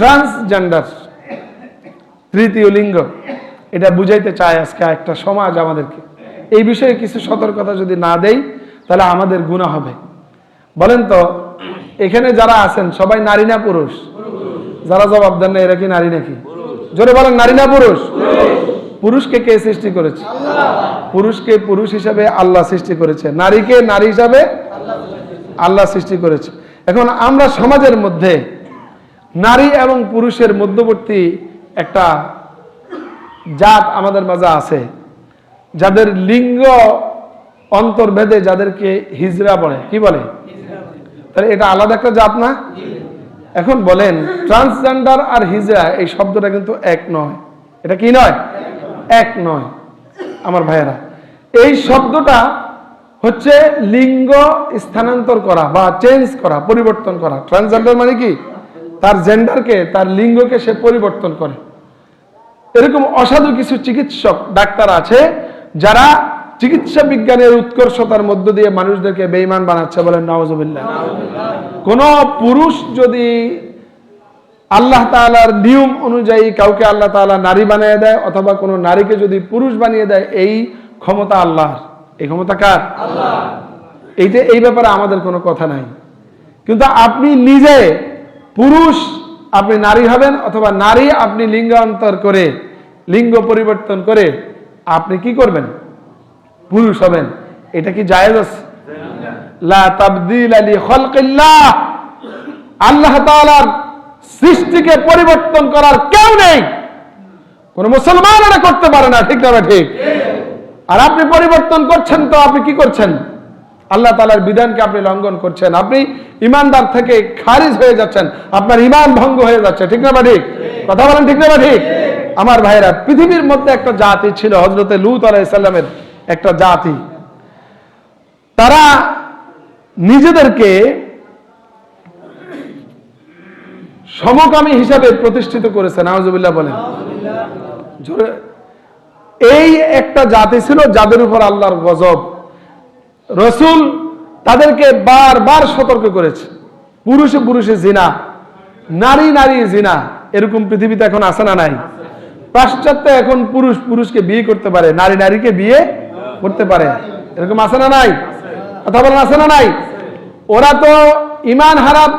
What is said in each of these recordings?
Transgender তৃতীয় লিঙ্গ। এটা বুঝাইতে চায় আজকে একটা সমাজ আমাদেরকে। এই বিষয়ে কিছু সতর্কতা যদি না দেই, তাহলে আমাদের গুণা হবে। বলেন তো, এখানে যারা আছেন, সবাই নারী না পুরুষ? যারা জবাব দেন না, এরা কি নারী নাকি? জোরে বলেন, নারী না পুরুষ? পুরুষকে কে সৃষ্টি করেছে? পুরুষকে পুরুষ হিসাবে আল্লাহ সৃষ্টি করেছে। নারীকে নারী হিসাবে আল্লাহ সৃষ্টি করেছে। এখন আমরা সমাজের মধ্যে নারী এবং পুরুষের মধ্যবর্তী একটা জাত আমাদের মাঝে আছে, যাদের লিঙ্গ অন্তর্ভেদে যাদেরকে হিজরা বলে। কি বলে? তাহলে এটা আলাদা একটা জাত না? এখন বলেন ট্রান্সজেন্ডার আর হিজরা, এই শব্দটা কিন্তু এক নয়। এটা কি নয়? এক নয়, আমার ভাইয়েরা। এই শব্দটা হচ্ছে লিঙ্গ স্থানান্তর করা বা চেঞ্জ করা, পরিবর্তন করা। ট্রান্সজেন্ডার মানে কি? তার জেন্ডারকে তার লিঙ্গকে সে পরিবর্তন করে। এরকম অসাধু কিছু চিকিৎসক ডাক্তার আছে যারা চিকিৎসা বিজ্ঞানের উৎকর্ষতার মধ্য দিয়ে মানুষদেরকে বেইমান বানাচ্ছে বলেন নওয়াজবিল্লাহ কোন পুরুষ যদি আল্লাহ তাআলার নিয়ম অনুযায়ী কাউকে আল্লাহ তাআলা নারী বানিয়ে দেয় অথবা কোনো নারীকে যদি পুরুষ বানিয়ে দেয় এই ক্ষমতা আল্লাহর। এই ক্ষমতা কার? এইটা এই ব্যাপারে আমাদের কোনো কথা নাই। কিন্তু আপনি নিজে পুরুষ আপনি নারী হবেন অথবা নারী আপনি লিঙ্গান্তর করে, লিঙ্গ পরিবর্তন করে আপনি কি করবেন? পুরুষ হবেন। এটা কি জায়েজ আছে? লা তাবদিল আলি খলকিল্লাহ। আল্লাহ তাআলার সৃষ্টিকে পরিবর্তন করার কেউ নেই। কোন মুসলমান করতে পারে না, ঠিক না ঠিক? আর আপনি পরিবর্তন করছেন তো আপনি কি করছেন? আল্লাহ তালার বিধানকে আপনি লঙ্ঘন করছেন। আপনি ইমানদার থেকে খারিজ হয়ে যাচ্ছেন। আপনার ইমান ভঙ্গ হয়ে যাচ্ছে। ঠিক না বা ঠিক? কথা বলেন ঠিক না বা ঠিক? আমার ভাইরা পৃথিবীর মধ্যে একটা জাতি ছিল হজরতে লুত আলাইসাল্লামের একটা জাতি। তারা নিজেদেরকে সমকামী হিসাবে প্রতিষ্ঠিত করেছে নাওজুবিল্লাহ বলেন। এই একটা জাতি ছিল যাদের উপর আল্লাহর গজব রসুল তাদেরকে বারবার সতর্ক করেছে। পুরুষে পুরুষে জিনা, নারী নারী জিনা, এরকম পৃথিবীতে এখন আছে না নাই? পাশ্চাত্য এখন পুরুষ পুরুষকে বিয়ে করতে পারে, নারী নারীকে বিয়ে করতে পারে। এরকম আছে না নাই? কথা বলেন, আছে না নাই? ওরা তো ইমান হারাম,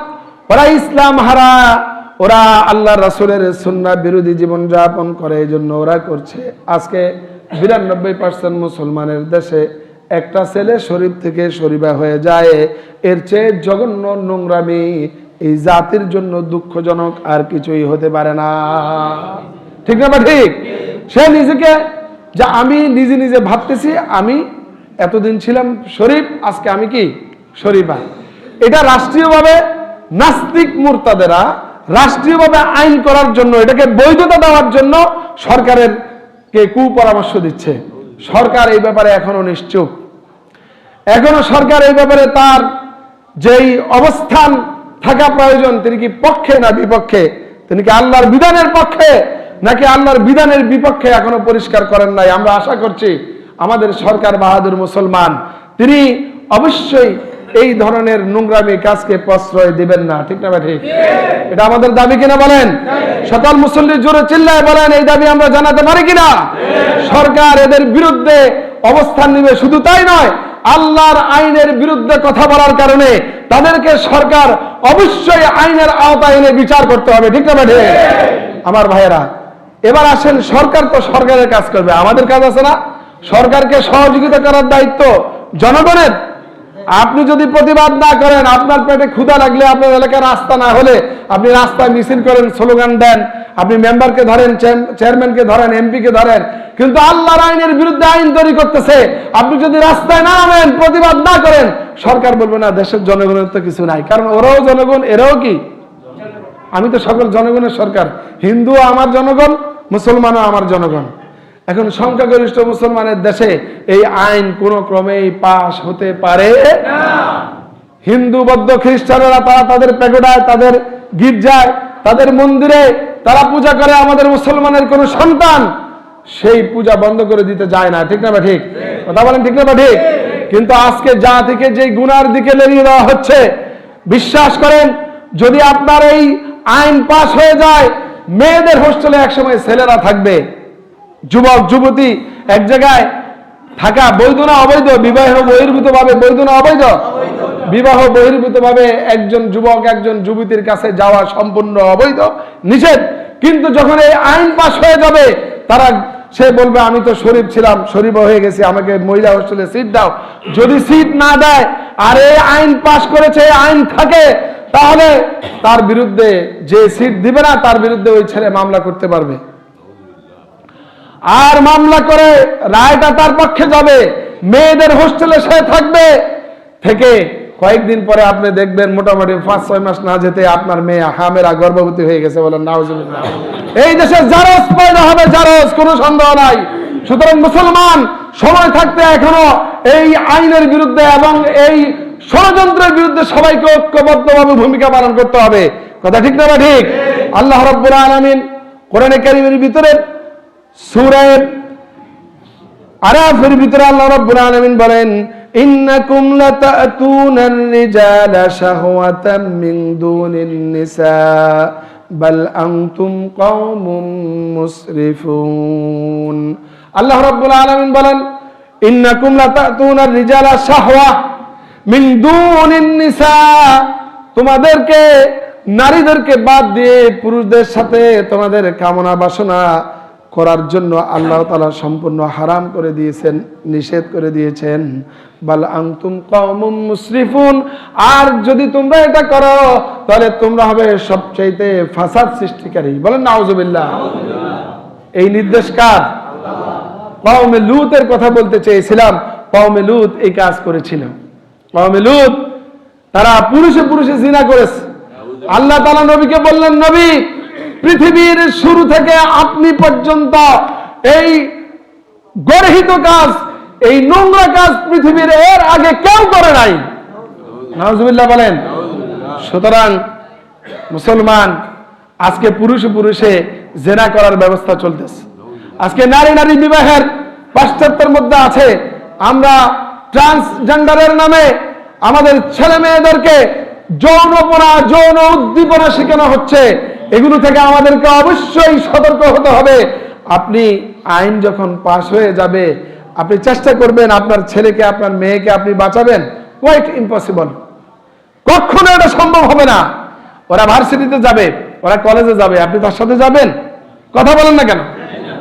ওরা ইসলাম হারা ওরা আল্লাহ রাসুলের সুন্না বিরোধী জীবন যাপন করে এই জন্য ওরা করছে। আজকে বিরানব্বই পার্সেন্ট মুসলমানের দেশে একটা ছেলে শরীফ থেকে শরীফা হয়ে যায়। এর চেয়ে জঘন্য নোংরামি এই জাতির জন্য দুঃখজনক আর কিছুই হতে পারে না। ঠিক না বা ঠিক? সে নিজেকে যে আমি নিজে নিজে ভাবতেছি, আমি এতদিন ছিলাম শরীফ, আজকে আমি কি? শরীফা। এটা রাষ্ট্রীয়ভাবে নাস্তিক মুরতাদেরা রাষ্ট্রীয়ভাবে আইন করার জন্য, এটাকে বৈধতা দেওয়ার জন্য সরকারের কে কুপরামর্শ দিচ্ছে। সরকার এই ব্যাপারে এখনও নিশ্চুপ। এখনও সরকার এই ব্যাপারে তার যেই অবস্থান থাকা প্রয়োজন, তিনি কি পক্ষে না বিপক্ষে? তিনি কি আল্লাহর বিধানের পক্ষে, নাকি আল্লাহর বিধানের বিপক্ষে এখনও পরিষ্কার করেন নাই? আমরা আশা করছি আমাদের সরকার বাহাদুর মুসলমান, তিনি অবশ্যই এই ধরনের নোংরামি কাজকে প্রশ্রয় দিবেন না। ঠিক না ঠিক? এটা আমাদের দাবি কিনা বলেন? সকল মুসল্লি জোরে চিল্লায় বলেন, এই দাবি আমরা জানাতে পারি কিনা? সরকার এদের বিরুদ্ধে অবস্থান নিবে শুধু তাই নয় আল্লাহর আইনের বিরুদ্ধে কথা বলার কারণে তাদেরকে সরকার অবশ্যই আইনের আওতায় এনে বিচার করতে হবে, ঠিক না আমার ভাইয়েরা, এবার আসেন, সরকার তো সরকারের কাজ করবে। আমাদের কাজ আছে না? সরকারকে সহযোগিতা করার দায়িত্ব জনগণের। আপনি যদি প্রতিবাদ না করেন, আপনার পেটে ক্ষুধা লাগলে আপনার এলাকায় রাস্তা না হলে আপনি রাস্তায় মিছিল করেন, স্লোগান দেন। আপনি মেম্বারকে ধরেন চেয়ারম্যানকে ধরেন, এমপিকে ধরেন। কিন্তু আল্লাহর আইনের বিরুদ্ধে আইন তৈরি করতেছে। আপনি যদি রাস্তায় না নামেন, প্রতিবাদ না করেন, সরকার বলবে, না, দেশের জনগণের তো কিছু নাই। কারণ ওরাও জনগণ, এরাও কি? আমি তো সকল জনগণের সরকার। হিন্দু আমার জনগণ, মুসলমানও আমার জনগণ। এখন সংখ্যাগরিষ্ঠ মুসলমানের দেশে এই আইন কোন ক্রমেই পাশ হতে পারে হিন্দু বৌদ্ধ খ্রিস্টানেরা তারা তাদের প্যাগোডায় তাদের গির্জায় তাদের মন্দিরে তারা পূজা করে আমাদের মুসলমানের কোন সন্তান সেই পূজা বন্ধ করে দিতে যায় না। ঠিক না বা ঠিক? কথা বলেন ঠিক না বা ঠিক? কিন্তু আজকে যা থেকে যে গুনার দিকে লেলিয়ে দেওয়া হচ্ছে বিশ্বাস করেন যদি আপনার এই আইন পাশ হয়ে যায় মেয়েদের হোস্টেলে একসময় ছেলেরা থাকবে। যুবক, যুবতী এক জায়গায় থাকা বৈধ না অবৈধ? বিবাহ বহির্ভূত ভাবে বৈধ না অবৈধ? বিবাহ বহির্ভূত ভাবে একজন যুবক, একজন যুবতীর কাছে যাওয়া সম্পূর্ণ অবৈধ, নিষেধ। কিন্তু যখন এই আইন পাশ হয়ে যাবে, তারা, সে বলবে, আমি তো শরীফ ছিলাম, শরীফ হয়ে গেছি, আমাকে মহিলা হোস্টেলে সিট দাও। যদি সিট না দেয়, আর এই আইন পাশ করেছে আইন থাকে, তাহলে তার বিরুদ্ধে যে সিট দিবে না, তার বিরুদ্ধে ওই ছেলে মামলা করতে পারবে। আর মামলা করে রায়টা তার পক্ষে যাবে, মেয়েদের হোস্টেলে সে থাকবে। থেকে কয়েকদিন পরে আপনি দেখবেন মোটামুটি পাঁচ, ছয় মাস না যেতে আপনার মেয়ে হামেরা গর্ভবতী হয়ে গেছে বলেন, নাউজুবিল্লাহ। এই দেশে জারজ পয়দা হবে, জারজ, কোনো সন্দেহ নাই। সুতরাং মুসলমান, সময় থাকতে এখনও এই আইনের বিরুদ্ধে এবং এই ষড়যন্ত্রের বিরুদ্ধে সবাইকে ঐক্যবদ্ধভাবে ভূমিকা পালন করতে হবে। কথা ঠিক না ঠিক? আল্লাহ রব্বুল আলামিন কোরআনে কারিমের ভিতরে সূরায় আরাফের ভিতরে আল্লাহ রাব্বুল আলামিন বলেন, ইন্নাকুম লাতাতুনার রিজালা শাহওয়াতাম মিন দুনিন নিসা, বাল আনতুম কওমুম মুসরিফুন। আল্লাহ রাব্বুল আলামিন বলেন, ইন্নাকুম লাতাতুনার রিজালা শাহওয়া মিন দুনিন নিসা। তোমাদেরকে, নারীদেরকে বাদ দিয়ে পুরুষদের সাথে তোমাদের কামনা বাসনা করার জন্য আল্লাহ তালা সম্পূর্ণ হারাম করে দিয়েছেন, নিষেধ করে দিয়েছেন। বাল আংতুম কওমুম মুসরিফুন, আর যদি তোমরা এটা করো, তাহলে তোমরা হবে সবচাইতে ফাসাদ সৃষ্টিকারী। বলেন নাউজুবিল্লাহ। এই নির্দেশ কার? কওমে লুতের কথা বলতে চেয়েছিলাম, কওমে লুত এই কাজ করেছিল। কওমে লুত, তারা পুরুষে পুরুষে জিনা করেছে। আল্লাহ তালা নবীকে বললেন, নবী পৃথিবীর শুরু থেকে আপনি পর্যন্ত এই গর্হিত কাজ, এই নোংরা কাজ পৃথিবীর এর আগে কেউ করে নাই। নাউজুবিল্লাহ বলেন। সুতরাং মুসলমান, আজকে পুরুষে পুরুষে জেনা করার ব্যবস্থা চলতেছে। আজকে নারী নারী বিবাহের পাশ্চাত্যের মধ্যে আছে। আমরা ট্রান্সজেন্ডারের নামে আমাদের ছেলে মেয়েদেরকে যৌনপনা যৌন উদ্দীপনা শেখানো হচ্ছে। এগুলো থেকে আমাদেরকে অবশ্যই সতর্ক হতে হবে। আপনি আইন যখন পাশ হয়ে যাবে, আপনি চেষ্টা করবেন আপনার ছেলেকে, আপনার মেয়েকে আপনি বাঁচাবেন। কোয়াইট ইম্পসিবল কখনো এটা সম্ভব হবে না। ওরা ভার্সিটিতে যাবে, ওরা কলেজে যাবে, আপনি তার সাথে যাবেন। কথা বলেন না কেন?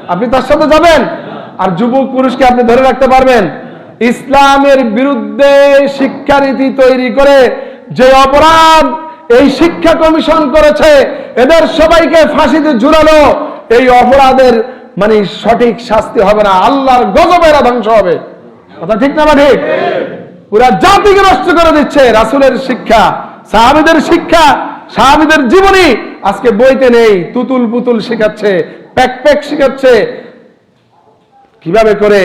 আপনি তার সাথে যাবেন। আর যুবক পুরুষকে আপনি ধরে রাখতে পারবেন। ইসলামের বিরুদ্ধে শিক্ষানীতি তৈরি করে যে অপরাধ এই শিক্ষা কমিশন করেছে। এদের সবাইকে ফাঁসিতে ঝুলালো এই অপরাধের মানে সঠিক শাস্তি হবে না। আল্লাহর গজবেরা ধ্বংস হবে। কথা ঠিক না ঠিক? পুরা জাতিকে নষ্ট করে দিচ্ছে রাসুলের শিক্ষা, সাহাবিদের শিক্ষা, সাহাবিদের জীবনী। আজকে বইতে নেই, তুতুল পুতুল শেখাচ্ছে, প্যাক প্যাক শেখাচ্ছে। কীভাবে করে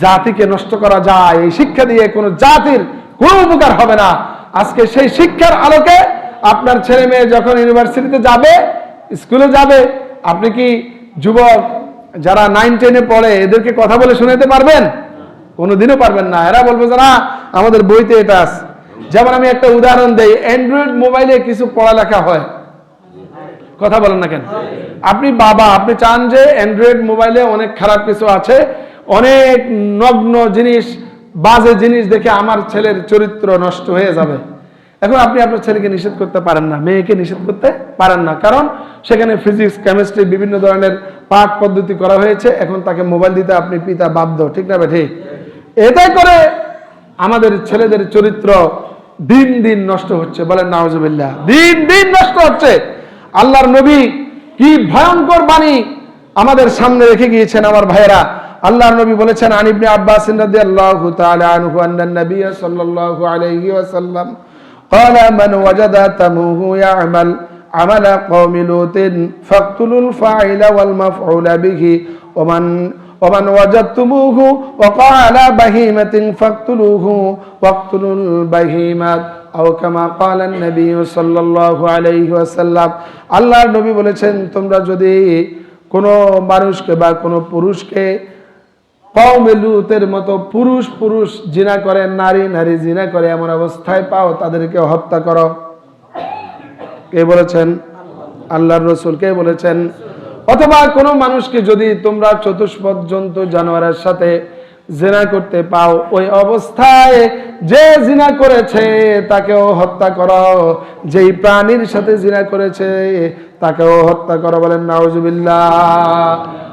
জাতিকে নষ্ট করা যায়? এই শিক্ষা দিয়ে কোনো জাতির কোনো উপকার হবে না। আজকে সেই শিক্ষার আলোকে আপনার ছেলে মেয়ে যখন ইউনিভার্সিটিতে যাবে স্কুলে যাবে, আপনি কি যুবক যারা নাইন টেনে পড়ে, এদেরকে কথা বলে শোনাতে পারবেন? কোনোদিনও পারবেন না। এরা বলবে যে, না, আমাদের বইতে এটা আছে। যেমন আমি একটা উদাহরণ দেই অ্যান্ড্রয়েড মোবাইলে কিছু পড়ালেখা হয়। কথা বলেন না কেন? আপনি বাবা, আপনি চান যে অ্যান্ড্রয়েড মোবাইলে অনেক খারাপ কিছু আছে, অনেক নগ্ন জিনিস, বাজে জিনিস দেখে আমার ছেলের চরিত্র নষ্ট হয়ে যাবে। এখন আপনি আপনার ছেলেকে নিষেধ করতে পারেন না, মেয়েকে নিষেধ করতে পারেন না। কারণ সেখানে ফিজিক্স কেমিস্ট্রি বিভিন্ন ধরনের পাঠ পদ্ধতি করা হয়েছে। এখন তাকে মোবাইল দিতে আপনি পিতা বাধ্য, ঠিক না ঠিক এটাই করে আমাদের ছেলেদের চরিত্র দিন দিন নষ্ট হচ্ছে বলেন নাওজবিল্লাহ দিন দিন নষ্ট হচ্ছে। আল্লাহর নবী কি ভয়ঙ্কর বাণী আমাদের সামনে রেখে গিয়েছেন আমার ভাইয়েরা। আল্লাহর নবী বলেছেন আনিবনে আব্বাস রাদিয়াল্লাহু তাআলা আনহু আন্নান নবী সাল্লাল্লাহু আলাইহি ওয়াসাল্লাম قال من وجد تموه يعمل عمل قوم لوط فاقتلوا الفاعل والمفعول به ومن ومن وجدتموه وقع على بهيمة فاقتلوه واقتلوا البهيمة أو كما قال النبي صلى الله عليه وسلم আল্লাহর নবী বলেছেন তোমরা যদি কোনো মানুষকে বা কোনো পুরুষকে লুতের মতো পুরুষ পুরুষ জিনা করে, নারী নারী জিনা করে এমন অবস্থায় পাও, তাদেরকে হত্যা করো। কে বলেছেন? আল্লাহর রসুল কে বলেছেন? অথবা কোনো মানুষকে যদি তোমরা চতুষ্পদ জন্তু জানোয়ারের সাথে জেনা করতে পাও, ওই অবস্থায় যে জিনা করেছে তাকেও হত্যা করো। যেই প্রাণীর সাথে জিনা করেছে তাকেও হত্যা করো বলেন, নাউজুবিল্লাহ।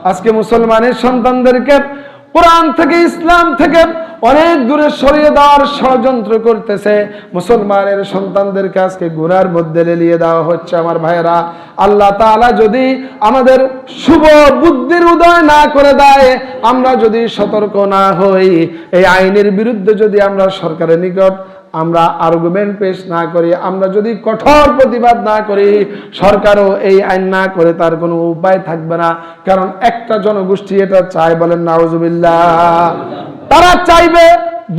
আজকে মুসলমানের সন্তানদেরকে কোরআন থেকে ইসলাম থেকে অনেক দূরে সরিয়ে দেওয়ার ষড়যন্ত্র করতেছে। মুসলমানের সন্তানদেরকে আজকে গুনার মধ্যে লেলিয়ে দেওয়া হচ্ছে আমার ভাইয়েরা। আল্লাহ তালা যদি আমাদের শুভ বুদ্ধির উদয় না করে দেয়, আমরা যদি সতর্ক না হই, এই আইনের বিরুদ্ধে যদি আমরা সরকারের নিকট আমরা আর্গুমেন্ট পেশ না করি, আমরা যদি কঠোর প্রতিবাদ না করি, সরকারও এই আইন না করে তার কোনো উপায় থাকবে না। কারণ একটা জনগোষ্ঠী এটা চায় বলেন নাউজুবিল্লাহ। তারা চাইবে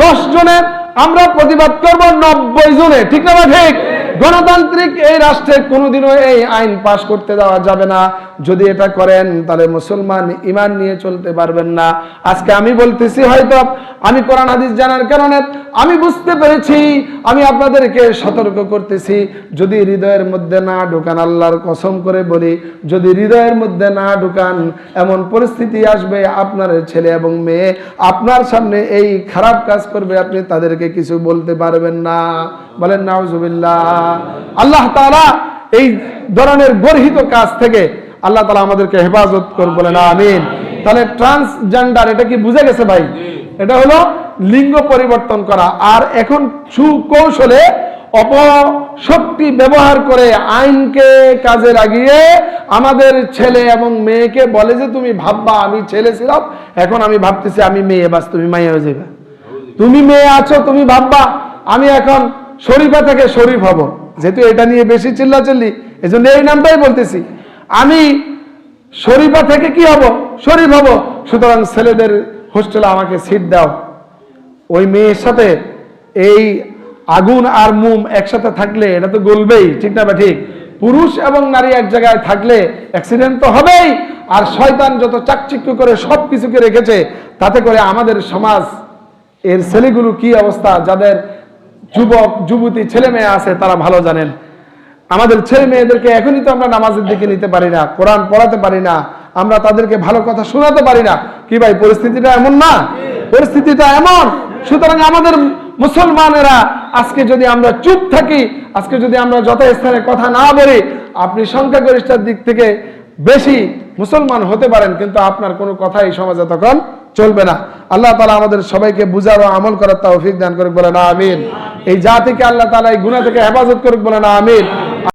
দশ জনের, আমরা প্রতিবাদ করব নব্বই জনে ঠিক না ঠিক। গণতান্ত্রিক এই রাষ্ট্রে কোনোদিনও এই আইন পাশ করতে দেওয়া যাবে না। যদি এটা করেন, তাহলে মুসলমান ইমান নিয়ে চলতে পারবেন না। আজকে আমি বলতেছি, হয়তো আমি কোরআন হাদিস জানার কারণে আমি বুঝতে পেরেছি, আমি আপনাদেরকে সতর্ক করতেছি, যদি হৃদয়ের মধ্যে না ঢুকান, আল্লাহর কসম করে বলি, যদি হৃদয়ের মধ্যে না ঢুকান, এমন পরিস্থিতি আসবে আপনার ছেলে এবং মেয়ে, আপনার সামনে এই খারাপ কাজ করবে, আপনি তাদেরকে কিছু বলতে পারবেন না। বলেন, নাউজুবিল্লাহ। আল্লাহ তাআলা এই ধরনের গর্হিত কাজ থেকে আল্লাহ তাআলা আমাদেরকে হেফাজত করবে বলেন আমিন। তাহলে ট্রান্সজেন্ডার এটা কি বুঝে গেছে ভাই? এটা হলো লিঙ্গ পরিবর্তন করা। আর এখন সুকৌশলে অপশক্তি ব্যবহার করে আইনকে কাজে লাগিয়ে আমাদের ছেলে এবং মেয়েকে বলে যে তুমি ভাববা আমি ছেলে ছিলাম এখন আমি ভাবতেছি আমি মেয়ে বাস তুমি মাইয়া হয়ে যাবে তুমি মেয়ে আছো তুমি ভাববা আমি এখন শরীফা থেকে শরীফ হব। যেহেতু এটা নিয়ে বেশি চিল্লাচিল্লি এই জন্য এই নামটাই বলতেছি। আমি শরীফা থেকে কি হব? শরীফ হব। সুতরাং ছেলেদের হোস্টেলে আমাকে সিট দাও। ওই মেয়ের সাথে এই আগুন আর মুম একসাথে থাকলে এটা তো গলবেই, ঠিক না বা ঠিক? পুরুষ এবং নারী এক জায়গায় থাকলে অ্যাক্সিডেন্ট তো হবেই, আর শয়তান যত চাকচিক্য করে সব কিছুকে রেখেছে, তাতে করে আমাদের সমাজ, এর ছেলেগুলো কি অবস্থা? যাদের যুবক, যুবতী ছেলে মেয়ে আছে, তারা ভালো জানেন। আমাদের ছেলে মেয়েদেরকে এখনই তো আমরা নামাজের দিকে নিতে পারি না, কোরআন পড়াতে পারি না, আমরা তাদেরকে ভালো কথা শোনাতে পারি না। কি ভাই, পরিস্থিতিটা এমন না? পরিস্থিতিটা এমন। সুতরাং আমাদের মুসলমানেরা আজকে যদি আমরা চুপ থাকি, আজকে যদি আমরা যথাস্থানে কথা না বলি, আপনি সংখ্যাগরিষ্ঠের দিক থেকে বেশি মুসলমান হতে পারেন, কিন্তু আপনার কোনো কথাই সমাজে তখন চলবে না। আল্লাহ তালা আমাদের সবাইকে বুঝার ও আমল করার তৌফিক দান করে বলে না আমিন। এই জাতিকে আল্লাহ তালা এই গুণা থেকে হেফাজত করুক বলে না আমিন।